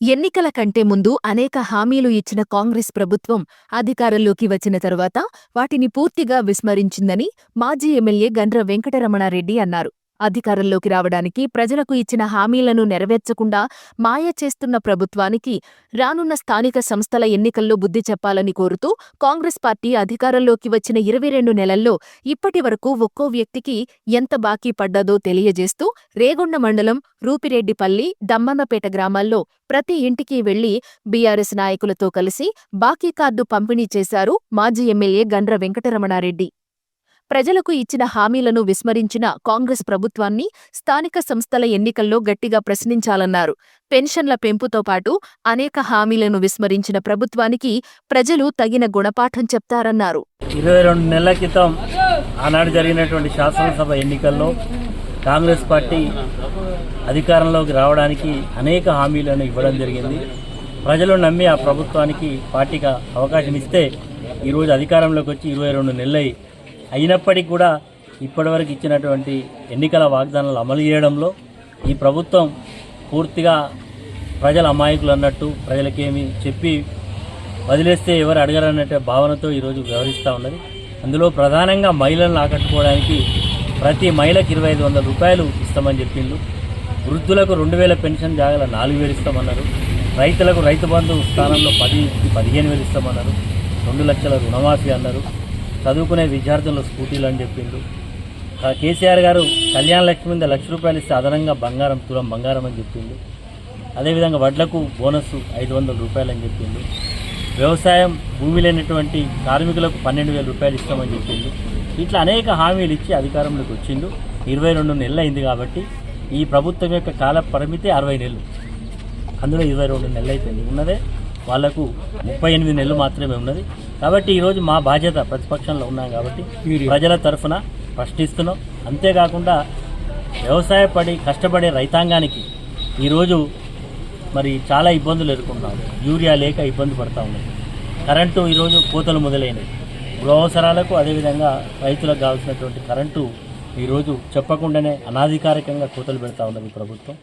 ఎన్నికల కంటే ముందు అనేక హామీలు ఇచ్చిన కాంగ్రెస్ ప్రభుత్వం అధికారంలోకి వచ్చిన తరువాత వాటిని పూర్తిగా విస్మరించిందని మాజీ ఎమ్మెల్యే గండ్ర వెంకటరమణారెడ్డి అన్నారు. అధికారంలోకి రావడానికి ప్రజలకు ఇచ్చిన హామీలను నెరవేర్చకుండా మాయ చేస్తున్న ప్రభుత్వానికి రానున్న స్థానిక సంస్థల ఎన్నికల్లో బుద్ధి చెప్పాలని కోరుతూ కాంగ్రెస్ పార్టీ అధికారంలోకి వచ్చిన ఇరవై రెండు నెలల్లో ఇప్పటి వరకు ఒక్కో వ్యక్తికి ఎంత బాకీ పడ్డదో తెలియజేస్తూ రేగొండ మండలం రూపిరెడ్డిపల్లి దమ్మన్నపేట గ్రామాల్లో ప్రతి ఇంటికి వెళ్ళి బీఆర్ఎస్ నాయకులతో కలిసి బాకీ కార్డు పంపిణీ చేశారు మాజీ ఎమ్మెల్యే గండ్ర వెంకటరమణారెడ్డి. ప్రజలకు ఇచ్చిన హామీలను విస్మరించిన కాంగ్రెస్ ప్రభుత్వాన్ని స్థానిక సంస్థల ఎన్నికల్లో గట్టిగా ప్రశ్నించాలన్నారు. పెన్షన్ల పెంపుతో పాటు అనేక హామీలను విస్మరించిన ప్రభుత్వానికి ప్రజలు తగిన గుణపాఠం చెప్తారన్నారు. ఇరవై రెండు నెలల క్రితం ఆనాడు జరిగినటువంటి శాసనసభ ఎన్నికల్లో కాంగ్రెస్ పార్టీ అధికారంలోకి రావడానికి అనేక హామీలను ఇవ్వడం జరిగింది. ప్రజలు నమ్మి ఆ ప్రభుత్వానికి పార్టీకి అవకాశం ఇస్తే ఈరోజు అధికారంలోకి వచ్చి ఇరవై రెండు నెలలై అయినప్పటికీ కూడా ఇప్పటివరకు ఇచ్చినటువంటి ఎన్నికల వాగ్దానాలు అమలు చేయడంలో ఈ ప్రభుత్వం పూర్తిగా ప్రజల అమాయకులు అన్నట్టు ప్రజలకేమి చెప్పి వదిలేస్తే ఎవరు అడగరన్నట్టే భావనతో ఈరోజు వ్యవహరిస్తూ ఉన్నది. అందులో ప్రధానంగా మహిళలను ఆకట్టుకోవడానికి ప్రతి మహిళకి ఇరవై ఐదు వందల రూపాయలు ఇస్తామని చెప్పిండు వృద్ధులకు రెండు వేల పెన్షన్ జాగల నాలుగు వేలు ఇస్తామన్నారు. రైతులకు రైతు బంధు స్థానంలో పది పదిహేను వేలు ఇస్తామన్నారు. రెండు లక్షల రుణమాఫీ అన్నారు. చదువుకునే విద్యార్థులు స్కూటీలు అని చెప్పిండు. కేసీఆర్ గారు కళ్యాణ లక్ష్మి మీద లక్ష రూపాయలు ఇస్తే అదనంగా బంగారం తులం బంగారం అని చెప్పిండు. అదేవిధంగా వడ్లకు బోనస్ ఐదు వందల రూపాయలు అని చెప్పిండు. వ్యవసాయం భూమి లేనటువంటి కార్మికులకు పన్నెండు వేల రూపాయలు ఇస్తామని చెప్పిండు. ఇట్లా అనేక హామీలు ఇచ్చి అధికారంలోకి వచ్చిండు. ఇరవై రెండు నెలలు అయింది కాబట్టి ఈ ప్రభుత్వం యొక్క కాల పరిమితి అరవై నెలలు. అందులో ఇరవై రెండు నెలలు అయిపోయింది. ఉన్నదే వాళ్ళకు ముప్పై ఎనిమిది నెలలు మాత్రమే ఉన్నది. కాబట్టి ఈరోజు మా బాధ్యత ప్రతిపక్షంలో ఉన్నాం కాబట్టి ప్రజల తరఫున ప్రశ్నిస్తున్నాం. అంతేకాకుండా వ్యవసాయపడి కష్టపడే రైతాంగానికి ఈరోజు మరి చాలా ఇబ్బందులు ఎదుర్కొంటున్నాం. యూరియా లేక ఇబ్బంది పడతా ఉన్నది కరెంటు ఈరోజు కోతలు మొదలైనవి. గృహ అవసరాలకు అదేవిధంగా రైతులకు కావాల్సినటువంటి కరెంటు ఈరోజు చెప్పకుండానే అనాధికారికంగా కోతలు పెడతా ఉన్నది ప్రభుత్వం.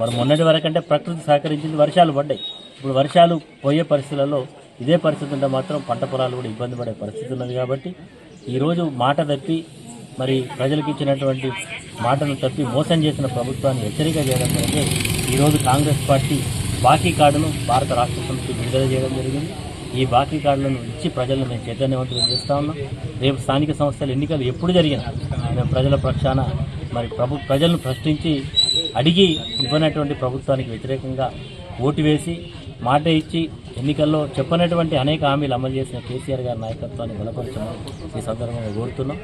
మరి మొన్నటి వరకంటే ప్రకృతి సహకరించింది. వర్షాలు పడ్డాయి. ఇప్పుడు వర్షాలు పోయే పరిస్థితులలో ఇదే పరిస్థితి ఉంటే మాత్రం పంట పొలాలు కూడా ఇబ్బంది పడే పరిస్థితి ఉన్నది కాబట్టి ఈరోజు మాట తప్పి మరి ప్రజలకు ఇచ్చినటువంటి మాటను తప్పి మోసం చేసిన ప్రభుత్వాన్ని హెచ్చరిక చేయడం జరిగితే ఈరోజు కాంగ్రెస్ పార్టీ బాకీ కార్డును భారత రాష్ట్ర సమితి విడుదల చేయడం జరిగింది. ఈ బాకీ కార్డులను ఇచ్చి ప్రజలను మేము చైతన్యవంతులు చేస్తూ ఉన్నాం. రేపు స్థానిక సంస్థల ఎన్నికలు ఎప్పుడు జరిగినా మేము ప్రజల పక్షాన మరి ప్రభు ప్రజలను ప్రశ్నించి అడిగి ఇవ్వనటువంటి ప్రభుత్వానికి వ్యతిరేకంగా ఓటు వేసి మాట ఇచ్చి ఎన్నికల్లో చెప్పనటువంటి అనేక హామీలు అమలు చేసిన కేసీఆర్ గారి నాయకత్వాన్ని బలపరచమని ఈ సందర్భంగా కోరుతున్నాం.